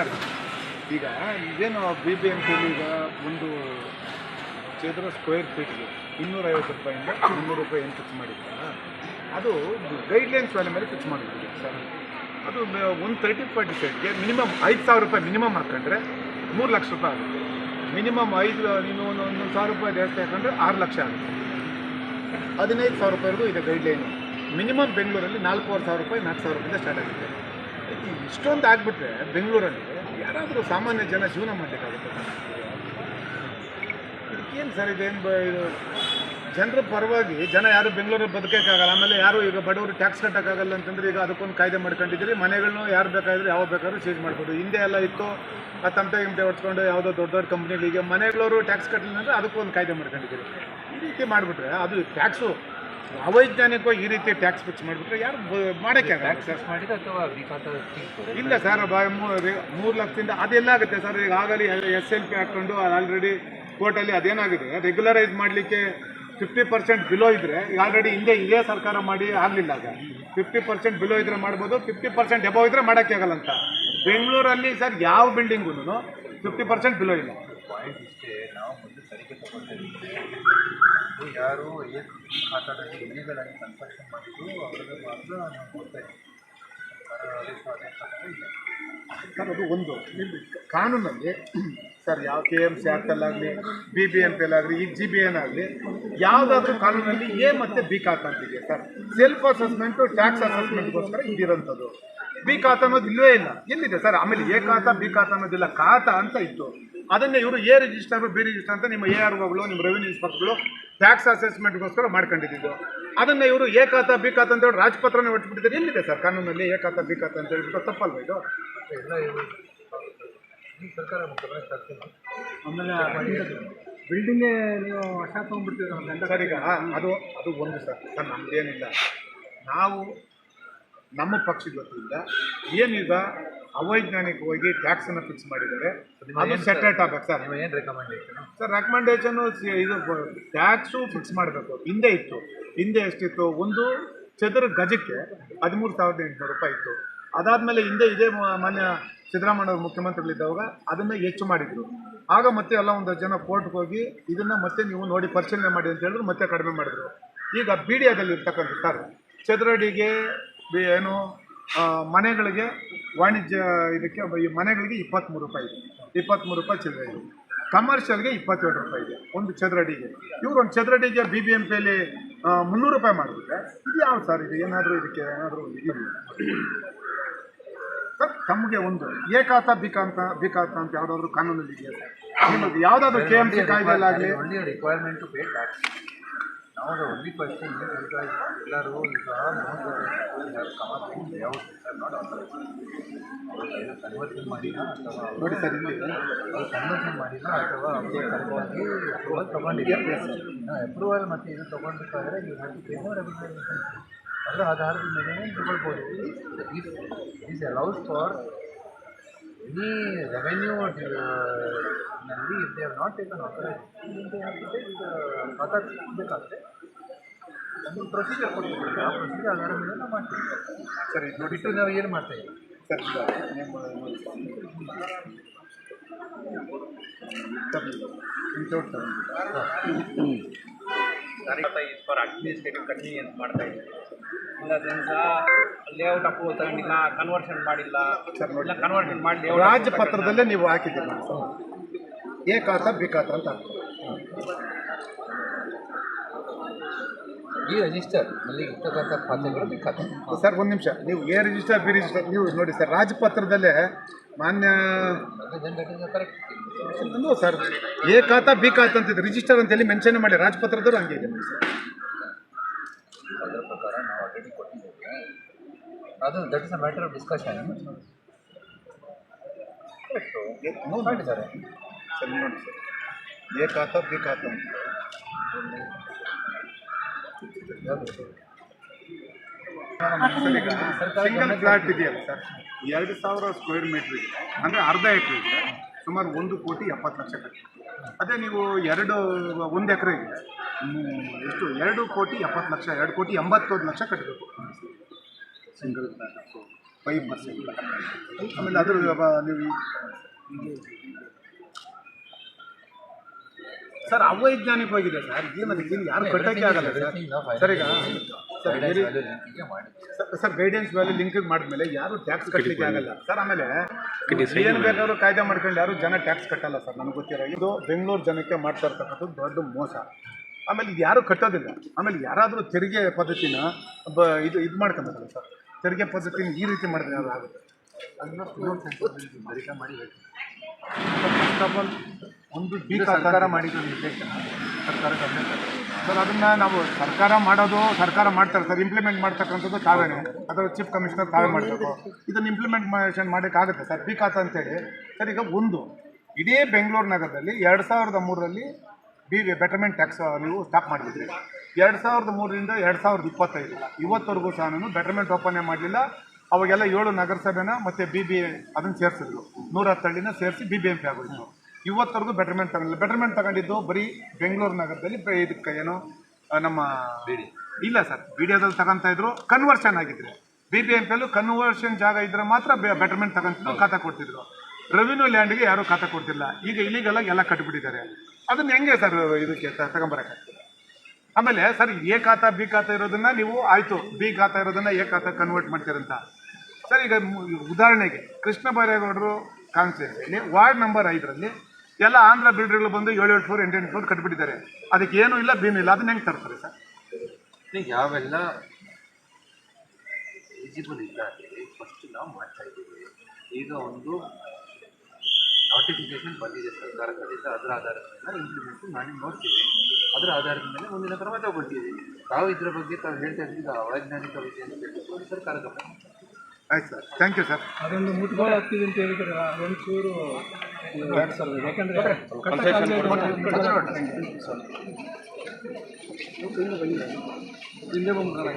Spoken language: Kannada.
ಸರ್ ಈಗ ಇದೇನು ಬಿ ಬಿ ಎಂ ಪಿಲಿ ಈಗ ಒಂದು ಚದರ ಸ್ಕ್ವೇರ್ ಫೀಟ್ಗೆ ಇನ್ನೂರೈವತ್ತು ರೂಪಾಯಿಂದ ಮುನ್ನೂರು ರೂಪಾಯಿ ಏನು ಫಿಕ್ಸ್ ಮಾಡಿದ್ರಲ್ಲ ಅದು ಗೈಡ್ಲೈನ್ಸ್ ವ್ಯಾಲ್ಯೂ ಮೇಲೆ ಫಿಕ್ಸ್ ಮಾಡಿದ್ದೀವಿ ಸರ್. ಅದು ಒಂದು ತರ್ಟಿ ಫಾರ್ಟಿ ಸೈಡ್ಗೆ ಮಿನಿಮಮ್ ಐದು ಸಾವಿರ ರೂಪಾಯಿ ಮಿನಿಮಮ್ ಹಾಕ್ಕೊಂಡ್ರೆ ಮೂರು ಲಕ್ಷ ರೂಪಾಯಿ ಆಗುತ್ತೆ. ಮಿನಿಮಮ್ ಐದು, ನೀನು ಒಂದು ಒಂದು ಸಾವಿರ ರೂಪಾಯಿ ಜಾಸ್ತಿ ಹಾಕೊಂಡ್ರೆ ಆರು ಲಕ್ಷ ಆಗುತ್ತೆ. ಹದಿನೈದು ಸಾವಿರ ರೂಪಾಯಿವರೆಗೂ ಇದೆ ಗೈಡ್ಲೈನು ಮಿನಿಮಮ್ ಬೆಂಗಳೂರಲ್ಲಿ ನಾಲ್ಕೂವರೆ ಸಾವಿರ ರೂಪಾಯಿ, ನಾಲ್ಕು ಸಾವಿರ ರೂಪಾಯಿಂದ ಸ್ಟಾರ್ಟ್ ಆಗುತ್ತೆ. ಇಷ್ಟೊಂದು ಆಗ್ಬಿಟ್ರೆ ಬೆಂಗಳೂರಲ್ಲಿ ಯಾರಾದರೂ ಸಾಮಾನ್ಯ ಜನ ಜೀವನ ಮಾಡಬೇಕಾಗುತ್ತೆ ಏನು ಸರ್ ಇದೇನು ಇದು? ಜನರ ಪರವಾಗಿ ಜನ ಯಾರು ಬೆಂಗಳೂರಲ್ಲಿ ಬದುಕೋಕ್ಕಾಗಲ್ಲ, ಆಮೇಲೆ ಯಾರು ಈಗ ಬಡವರು ಟ್ಯಾಕ್ಸ್ ಕಟ್ಟೋಕ್ಕಾಗಲ್ಲ ಅಂತಂದ್ರೆ ಈಗ ಅದಕ್ಕೊಂದು ಕಾಯ್ದೆ ಮಾಡ್ಕೊಂಡಿದ್ದೀರಿ ಮನೆಗಳನ್ನೂ ಯಾರು ಬೇಕಾದರೂ, ಯಾವಾಗ ಬೇಕಾದ್ರೂ ಚೇಂಜ್ ಮಾಡ್ಬೋದು. ಹಿಂದೆ ಎಲ್ಲ ಇತ್ತು, ಆ ತಮಟೆ ಗಿಮಟೆ ಹೊಡ್ಸ್ಕೊಂಡು ಯಾವುದೋ ದೊಡ್ಡ ದೊಡ್ಡ ಕಂಪ್ನಿಗಳಿಗೆ ಮನೆಗಳವರು ಟ್ಯಾಕ್ಸ್ ಕಟ್ಟಲಿಲ್ಲ ಅಂದರೆ ಅದಕ್ಕೊಂದು ಕಾಯ್ದೆ ಮಾಡ್ಕೊಂಡಿದ್ದೀರಿ. ಈ ರೀತಿ ಮಾಡಿಬಿಟ್ರೆ ಅದು ಟ್ಯಾಕ್ಸು ಅವೈಜ್ಞಾನಿಕವಾಗಿ ಈ ರೀತಿ ಟ್ಯಾಕ್ಸ್ ಫಿಕ್ಸ್ ಮಾಡಿಬಿಟ್ರೆ ಯಾರು ಮಾಡೋಕ್ಕೆ ಆಗಲ್ಲ. ಟ್ಯಾಕ್ಸ್ ಮಾಡಿದ ಅಥವಾ ಇಲ್ಲ ಸರ್ ಬಾಯ್ ಮೂರು ಲಕ್ಷದಿಂದ ಅದೆಲ್ಲ ಆಗುತ್ತೆ ಸರ್ ಈಗ ಆಗಲಿ ಎಸ್ ಎಲ್ ಪಿ ಹಾಕ್ಕೊಂಡು ಆಲ್ರೆಡಿ ಕೋರ್ಟಲ್ಲಿ ಅದೇನಾಗಿದೆ? ರೆಗ್ಯುಲರೈಸ್ ಮಾಡಲಿಕ್ಕೆ ಫಿಫ್ಟಿ ಪರ್ಸೆಂಟ್ ಬಿಲೋ ಇದ್ದರೆ ಈಗ ಆಲ್ರೆಡಿ ಹಿಂದೆ ಇದೇ ಸರ್ಕಾರ ಮಾಡಿ ಆಗಲಿಲ್ಲ ಆಗ ಫಿಫ್ಟಿ ಪರ್ಸೆಂಟ್ ಬಿಲೋ ಇದ್ರೆ ಮಾಡ್ಬೋದು ಫಿಫ್ಟಿ ಪರ್ಸೆಂಟ್ ಎಬೋ ಇದ್ರೆ ಮಾಡೋಕ್ಕೆ ಆಗಲ್ಲ ಅಂತ. ಬೆಂಗಳೂರಲ್ಲಿ ಸರ್ ಯಾವ ಬಿಲ್ಡಿಂಗು ಫಿಫ್ಟಿ ಪರ್ಸೆಂಟ್ ಬಿಲೋ ಇಲ್ಲ. ಪಾಯಿಂಟ್ ಇಷ್ಟೇ ನಾವು ಮೊದಲು ತನಿಖೆ ತಗೊಳ್ತಾ ಇದ್ದೀವಿ ಯಾರು ಏನು ಖಾತಾದಲ್ಲಿ ಇಲ್ಲಿಗಲ್ ಆಗಿ ಕನ್ಸ್ಟ್ರಕ್ಷನ್ ಮಾಡಿದ್ದು ಅವರಿಗೆ ಮಾತ್ರ ನಾವು ನೋಡ್ತಾ ಸರ್, ಅದು ಒಂದು. ಕಾನೂನಲ್ಲಿ, ಸರ್, ಯಾವ ಕೆ ಎಂ ಸಿ ಆಗಲಿ ಬಿ ಬಿ ಎಂ ಪಿ ಆಗಲಿ ಈಗ ಜಿ ಬಿ ಎನ್ ಆಗಲಿ, ಯಾವುದಾದ್ರೂ ಕಾನೂನಲ್ಲಿ ಎ ಮತ್ತು ಬಿ ಕಾಕ್ ಅಂತಿದೆ, ಸರ್. ಸೆಲ್ಫ್ ಅಸೆಸ್ಮೆಂಟು ಟ್ಯಾಕ್ಸ್ ಅಸೆಸ್ಮೆಂಟ್ಗೋಸ್ಕರ ಇದಿರೋಂಥದ್ದು ಬಿ ಖಾತ ಅನ್ನೋದು ಇಲ್ಲವೇ ಇಲ್ಲ. ಎಲ್ಲಿದೆ ಸರ್? ಆಮೇಲೆ ಎ ಖಾತ ಬಿ ಖಾತ ಅನ್ನೋದಿಲ್ಲ ಖಾತ ಅಂತ ಇತ್ತು. ಅದನ್ನೇ ಇವರು ಎ ರಿಜಿಸ್ಟರ್ ಬಿ ರಿಜಿಸ್ಟರ್ ಅಂತ ನಿಮ್ಮ ಎ ಆರ್ ಒಗಳು ನಿಮ್ಮ ರೆವಿನ್ಯೂ ಇನ್ಸ್ಪೆಕ್ಟರ್ಗಳು ಟ್ಯಾಕ್ಸ್ ಅಸೆಸ್ಮೆಂಟ್ಗೋಸ್ಕರ ಮಾಡ್ಕೊಂಡಿದ್ದು ಅದನ್ನ ಇವರು ಎ ಖಾತ ಬಿ ಖಾತ ಅಂತ ಹೇಳಿ ರಾಜಪತ್ರನೇ ಹೊಟ್ಬಿಟ್ಟಿದ್ದಾರೆ ಎಲ್ಲಿದೆ ಸರ್? ಕಾನೂನಲ್ಲಿ ಏಕಾತ ಖಾತ ಬಿ ಖಾತ ಅಂತ ಹೇಳಿಬಿಟ್ಟು ತಪ್ಪಲ್ವ ಇದು? ಸರ್ಕಾರ ತರ್ತೀನಿ ಆಮೇಲೆ ಬಿಲ್ಡಿಂಗೇ ನೀವು ಹೊಸ ತೊಗೊಂಡ್ಬಿಡ್ತೀರ ಗಂಡ ಸರ್ ಈಗ ಅದು ಅದು ಒಂದು ಸರ್ ಸರ್ ನಮ್ದೇನಿಲ್ಲ. ನಾವು ನಮ್ಮ ಪಕ್ಷದ ವತಿಯಿಂದ ಏನೀಗ ಅವೈಜ್ಞಾನಿಕವಾಗಿ ಟ್ಯಾಕ್ಸನ್ನು ಫಿಕ್ಸ್ ಮಾಡಿದ್ದಾರೆ. ಅದು ಸೆಟ್ರೇಟ್ ಆಗಬೇಕು ಸರ್ ನೀವು ಏನು ರೆಕಮೆಂಡೇಶನ್ ಸರ್ ರೆಕಮೆಂಡೇಷನು ಇದು ಟ್ಯಾಕ್ಸು ಫಿಕ್ಸ್ ಮಾಡಬೇಕು. ಹಿಂದೆ ಇತ್ತು. ಹಿಂದೆ ಎಷ್ಟಿತ್ತು? ಒಂದು ಚದರ ಗಜಕ್ಕೆ ಹದಿಮೂರು ಸಾವಿರದ ಎಂಟುನೂರು ರೂಪಾಯಿ ಇತ್ತು. ಅದಾದಮೇಲೆ ಹಿಂದೆ ಇದೇ ಮಾನ್ಯ ಸಿದ್ದರಾಮಯ್ಯ ಅವರು ಮುಖ್ಯಮಂತ್ರಿಗಳಿದ್ದಾಗ ಅದನ್ನು ಹೆಚ್ಚು ಮಾಡಿದರು. ಆಗ ಮತ್ತೆ ಎಲ್ಲ ಒಂದು ಜನ ಕೋರ್ಟ್ಗೆ ಹೋಗಿ ಇದನ್ನು ಮತ್ತೆ ನೀವು ನೋಡಿ ಪರಿಶೀಲನೆ ಮಾಡಿ ಅಂತ ಹೇಳಿದ್ರು ಮತ್ತೆ ಕಡಿಮೆ ಮಾಡಿದ್ರು. ಈಗ ಬಿ ಡಿ ಇರ್ತಕ್ಕಂಥ ಸರ್ ಚದುರಡಿಗೆ ಬಿ- ಏನು ಮನೆಗಳಿಗೆ ವಾಣಿಜ್ಯ ಇದಕ್ಕೆ ಈ ಮನೆಗಳಿಗೆ ಇಪ್ಪತ್ತ್ಮೂರು ರೂಪಾಯಿ ಇದೆ. ಇಪ್ಪತ್ತ್ಮೂರು ರೂಪಾಯಿ ಚದರ ಇದೆ. ಕಮರ್ಷಿಯಲ್ಗೆ ಇಪ್ಪತ್ತೇಳು ರೂಪಾಯಿ ಇದೆ ಒಂದು ಚದರಡಿಗೆ. ಇವರು ಒಂದು ಚದರಡಿಗೆ ಬಿ ಬಿ ಎಂ ಪಿಯಲ್ಲಿ ಮುನ್ನೂರು ರೂಪಾಯಿ ಮಾಡಿಬಿಟ್ರೆ ಇದು ಯಾವ ಸರ್ ಇದು? ಏನಾದರೂ ಇದಕ್ಕೆ ಏನಾದರೂ ಇಲ್ಲ. ಸರ್ ತಮಗೆ ಒಂದು ಏಕಾತ ಬಿಕಾಂತ ಬಿಕಾತ ಅಂತ ಯಾವುದಾದ್ರೂ ಕಾನೂನಲ್ಲಿ ಇದೆಯಾ ಸರ್? ನಿಮಗೆ ಯಾವುದಾದ್ರೂ ಕೆ ಎಂ ಸಿ ಕಾಯ್ದೆಯಲ್ಲಾಗಲಿ? Only a requirement to pay tax. Now the only question is ಈಗ ಎಲ್ಲರೂ ಈಗ ಕಮಾತ್ layout are not authorise conversion ಮಾಡಿನಾ ಅಥವಾ ನೋಡಿ ಸರ್ ಇಲ್ಲಿ ಅವ್ರು ಕನ್ವರ್ಷನ್ ಮಾಡಿನಾ ಅಥವಾ ಅವ್ರಿಗೆ ಕರೆಕ್ಟಾಗಿ ಅಪ್ರೂವಲ್ ತೊಗೊಂಡಿದ್ದಾರೆ ಅಪ್ರೂವಲ್ ಮತ್ತು ಇದು ತೊಗೊಳ್ಬೇಕಾದ್ರೆ ನೀವು ಮತ್ತೆ ಪೇನೋ ರೆಗ್ಯುಲೇಷನ್ ಅದರ ಆಧಾರದ ಮೇಲೆ ತಗೊಳ್ಬೋದು is allows for any revenue ನಲ್ಲಿ if they have not taken authorise ಬೇಕಾಗುತ್ತೆ ನಮಗೆ ಪ್ರೊಸೀಜರ್ ಕೊಡ್ತೀವಿ ಆ ಪ್ರೊಸೀಜರ್ ಆಧಾರದ ಮೇಲೆ ನಾವು ಮಾಡ್ತೀವಿ ಸರಿ ಇದು ಬಿಟ್ಟು ನಾವು ಏನು ಮಾಡ್ತಾ ಇದ್ದೀವಿ ಸರ್ ಫಾರ್ ಅಡ್ಮಿನಿಸ್ಟ್ರೇಟಿವ್ ಕನ್ವೀನಿಯನ್ಸ್ ಮಾಡ್ತಾ ಇದ್ದಾರೆ ಲೇಔಟ್ ಅಪ್ರೂವಲ್ ತಗೊಂಡಿಲ್ಲ ಕನ್ವರ್ಷನ್ ಮಾಡಿಲ್ಲ. ಇಲ್ಲ ಕನ್ವರ್ಷನ್ ಮಾಡಿ ರಾಜಪತ್ರದಲ್ಲೇ ನೀವು ಹಾಕಿದ್ದೀರಾ. ಎ ಖಾತ ಬಿ ಖಾತ ಅಂತ. ಈ ರಿಜಿಸ್ಟರ್ ಅಲ್ಲಿ ಇರ್ತಕ್ಕಂಥ ಖಾತೆಗಳು ಸರ್ ಒಂದು ನಿಮಿಷ. ನೀವು ಎ ರಿಜಿಸ್ಟರ್ ಬಿ ರಿಜಿಸ್ಟರ್ ನೀವು ನೋಡಿ ಸರ್ ರಾಜಪತ್ರದಲ್ಲೇ ಮಾನ್ಯ ಸರ್ ಎ ಖಾತಾ ಬಿ ಖಾತಾ ಅಂತಿದೆ ರಿಜಿಸ್ಟರ್ ಅಂತ ಹೇಳಿ ಮೆನ್ಷನ್ ಮಾಡಿ ರಾಜಪತ್ರದಲ್ಲೂ ಹಂಗೆ ಇದೆ. ಸರ್ ಅದರ ಪ್ರಕಾರ ನಾವು ಆಲ್ರೆಡಿ ಕೊಟ್ಟಿದ್ದೇವೆ. ಅದು that is a matter of discussion no ಮಾಡಿದ್ದಾರೆ. ಸರಿ ನೋಡಿ sir. A khata B khata single flat ಇದೆಯಲ್ಲ ಸರ್? ಎರಡು ಸಾವಿರ ಸ್ಕ್ವೇರ್ ಮೀಟ್ರ್ ಇದೆ. ಅಂದರೆ ಅರ್ಧ ಎಕರೆ ಇದೆ. ಸುಮಾರು ಒಂದು ಕೋಟಿ ಎಪ್ಪತ್ತು ಲಕ್ಷ ಕಟ್ಟಿ ಅದೇ ನೀವು ಎರಡು ಒಂದು ಎಕರೆಗೆ ಎಷ್ಟು? ಎರಡು ಕೋಟಿ ಎಪ್ಪತ್ತು ಲಕ್ಷ ಎರಡು ಕೋಟಿ ಎಂಬತ್ತೊಂದು ಲಕ್ಷ ಕಟ್ಟಬೇಕು ಸಿಂಗಲ್ ಫೈವ್ ಪರ್ಸೆಂಟ್ ಆಮೇಲೆ ಅದ್ರ ನೀವು ಸರ್ ಅವೈಜ್ಞಾನಿಕವಾಗಿದೆ ಸರ್. ಏನು ಅದಕ್ಕೆ ಯಾರು ಕಟ್ಟೋಕ್ಕೆ ಆಗಲ್ಲ ಸರ್. ಸರ್ ಈಗ sir sir- sir guidance value link ಮಾಡಿದ್ಮೇಲೆ ಯಾರು ಟ್ಯಾಕ್ಸ್ ಕಟ್ಟಲಿಕ್ಕೆ ಆಗಲ್ಲ. ಸರ್ ಆಮೇಲೆ ಏನು ಬೇಕಾದ್ರೂ ಕಾಯ್ದೆ ಮಾಡ್ಕೊಂಡು ಯಾರು ಜನ ಟ್ಯಾಕ್ಸ್ ಕಟ್ಟಲ್ಲ ಸರ್ ನನಗೆ ಗೊತ್ತಿರೋ ಇದು ಬೆಂಗಳೂರು ಜನಕ್ಕೆ ಮಾಡ್ತಾ ಇರ್ತಕ್ಕಂಥದ್ದು ದೊಡ್ಡ ಮೋಸ. ಆಮೇಲೆ ಇದು ಯಾರು ಕಟ್ಟೋದಿಲ್ಲ. ಆಮೇಲೆ ಯಾರಾದರೂ ತೆರಿಗೆ ಪದ್ಧತಿನ ಬ ಇದು ಇದು ಮಾಡ್ಕೊಂಬಲ್ಲ ಸರ್ ತೆರಿಗೆ ಪದ್ಧತಿನ ಈ ರೀತಿ ಮಾಡಿದ್ರೆ ಯಾರು ಆಗುತ್ತೆ? ಅದನ್ನ ಇನ್ನೊಂದು ಸೆನ್ಸರ್ ವೆರಿಫೈ ಮಾಡಿ ಹೇಳ್ತೀನಿ. ಫಸ್ಟ್ ಆಫ್ ಆಲ್ ಒಂದು ಬಿ ಸರ್ಕಾರ ಮಾಡಿದ ನಿರ್ದೇಶನ ಸರ್ಕಾರ ಗಮನ ಸರ್ ಅದನ್ನ ನಾವು ಸರ್ಕಾರ ಮಾಡೋದು, ಸರ್ಕಾರ ಮಾಡ್ತಾರೆ ಸರ್ ಇಂಪ್ಲಿಮೆಂಟ್ ಮಾಡ್ತಕ್ಕಂಥದ್ದು ತಾವೇನೆ. ಅಥವಾ ಚೀಫ್ ಕಮಿಷನರ್ ತಾವೇ ಮಾಡಬೇಕು. ಇದನ್ನು ಇಂಪ್ಲಿಮೆಂಟೇಷನ್ ಮಾಡೋಕ್ಕಾಗುತ್ತೆ ಸರ್ ಪಿ ಅಂತ ಅಂತೇಳಿ. ಸರ್ ಈಗ ಒಂದು, ಇಡೀ ಬೆಂಗಳೂರು ನಗರದಲ್ಲಿ ಎರಡು ಸಾವಿರದ ಮೂರರಲ್ಲಿ ಬಿ ಬೆಟರ್ಮೆಂಟ್ ಟ್ಯಾಕ್ಸ್ ನೀವು ಸ್ಟಾಪ್ ಮಾಡಿದ್ರಿ. ಎರಡು ಸಾವಿರದ ಮೂರರಿಂದ ಎರಡು ಸಾವಿರದ ಇಪ್ಪತ್ತೈದು, ಇವತ್ತವರೆಗೂ ಸಹ ನಾನು ಬೆಟರ್ಮೆಂಟ್ ಓಪನ್ ಮಾಡಲಿಲ್ಲ. ಅವಾಗೆಲ್ಲ ಏಳು ನಗರಸಭೆನ ಮತ್ತು ಬಿ ಬಿ ಅದನ್ನು ಸೇರಿಸಿದ್ರು. ನೂರ ಹತ್ತಳ್ಳಿನ ಸೇರಿಸಿ ಬಿ ಬಿ ಎಂ ಪಿ ಆಗೋಯ್ತು. ಇವತ್ತವರೆಗೂ ಬೆಟರ್ಮೆಂಟ್ ತಗೊಂಡಿಲ್ಲ. ಬೆಟರ್ಮೆಂಟ್ ತಗೊಂಡಿದ್ದು ಬರೀ ಬೆಂಗಳೂರು ನಗರದಲ್ಲಿ ಬೆ- ಇದಕ್ಕೆ ಏನು ಆ, ನಮ್ಮ ಇಲ್ಲ ಸರ್. ವಿಡಿಯೋದಲ್ಲಿ ತಗೊಂತ ಇದ್ರು ಕನ್ವರ್ಷನ್ ಆಗಿದ್ರೆ. ಬಿ ಬಿ ಎಂ ಪಿಯಲ್ಲೂ ಕನ್ವರ್ಷನ್ ಜಾಗ ಇದ್ರೆ ಮಾತ್ರ ಬೆಟರ್ಮೆಂಟ್ ತಗೊಂತಿದ್ರು ಖಾತಾ ಕೊಡ್ತಿದ್ರು. ರೆವಿನ್ಯೂ ಲ್ಯಾಂಡ್ಗೆ ಯಾರೂ ಖಾತಾ ಕೊಡ್ತಿಲ್ಲ. ಈಗ ಇಲ್ಲಿಗೆಲ್ಲ ಎಲ್ಲ ಕಟ್ಬಿಟ್ಟಿದ್ದಾರೆ. ಅದನ್ನ ಹೆಂಗೆ ಸರ್ ಇದಕ್ಕೆ ತಗೊಂಬರಕ್ಕಾಗ್ತದೆ ಆಮೇಲೆ ಸರ್ ಎ ಖಾತ ಬಿ ಖಾತಾ ಇರೋದನ್ನ ನೀವು ಆಯ್ತು. ಬಿ ಖಾತಾ ಇರೋದನ್ನ ಎ ಖಾತಾ ಕನ್ವರ್ಟ್ ಮಾಡ್ತೀರಂತ. ಸರ್ ಈಗ ಮು- ಉದಾಹರಣೆಗೆ ಕೃಷ್ಣ ಬೈರೇಗೌಡರು ಕಾನ್ಸ್ಟಿಟ್ಯೂನ್ಸಿಯಲ್ಲಿ ವಾರ್ಡ್ ನಂಬರ್ ಐದರಲ್ಲಿ ಎಲ್ಲ ಆಂಧ್ರ ಬಿಲ್ಡರ್ಗಳು ಬಂದು ಏಳು ಏಳು ಫ್ಲೋರ್ ಎಂಟು ಎಂಟು ಫ್ಲೋರ್ ಕಟ್ಬಿಟ್ಟಿದ್ದಾರೆ. ಅದಕ್ಕೆ ಏನು ಇಲ್ಲ ಬೀನು ಇಲ್ಲ. ಅದನ್ನ ಹೆಂಗೆ ತರ್ತಾರೆ ಸರ್? ಈಗ ಯಾವೆಲ್ಲ ಎಲಿಜಿಬಲ್ ಇದ್ದಾರೆ ಫಸ್ಟ್ ನಾವು ಮಾಡ್ತಾ ಇದ್ದೀವಿ. ಈಗ ಒಂದು ನೋಟಿಫಿಕೇಶನ್ ಬಂದಿದೆ ಸರ್ಕಾರ ಕಡೆಯಿಂದ ಅದರ ಆಧಾರದ ಮೇಲೆ ಇಂಪ್ಲಿಮೆಂಟ್ ಮಾಡಿ ನೋಡ್ತೀವಿ. ಅದರ ಆಧಾರದ ಮೇಲೆ ಮುಂದಿನ ಕ್ರಮ ತಗೊಳ್ತೀವಿ. ತಾವು ಇದರ ಬಗ್ಗೆ ತಾವು ಹೇಳ್ತಾ ಇದ್ದೀವಿ ಅವೈಜ್ಞಾನಿಕ ವಿಷಯ ಅಂತ ಅದು ಸರ್ಕಾರ ಗಮನ ಆಯ್ತು ಸರ್. ಥ್ಯಾಂಕ್ ಯು ಸರ್ ಅದೊಂದು ಮುಟ್ಗೋಳ ಆಗ್ತಿದೆ ಅಂತ ಹೇಳಿದ್ರೆ ಒಂಚೂರು ಸರ್ ಯಾಕಂದ್ರೆ ಹಿಂದೆ ಬಂದ್ರಲ್ಲ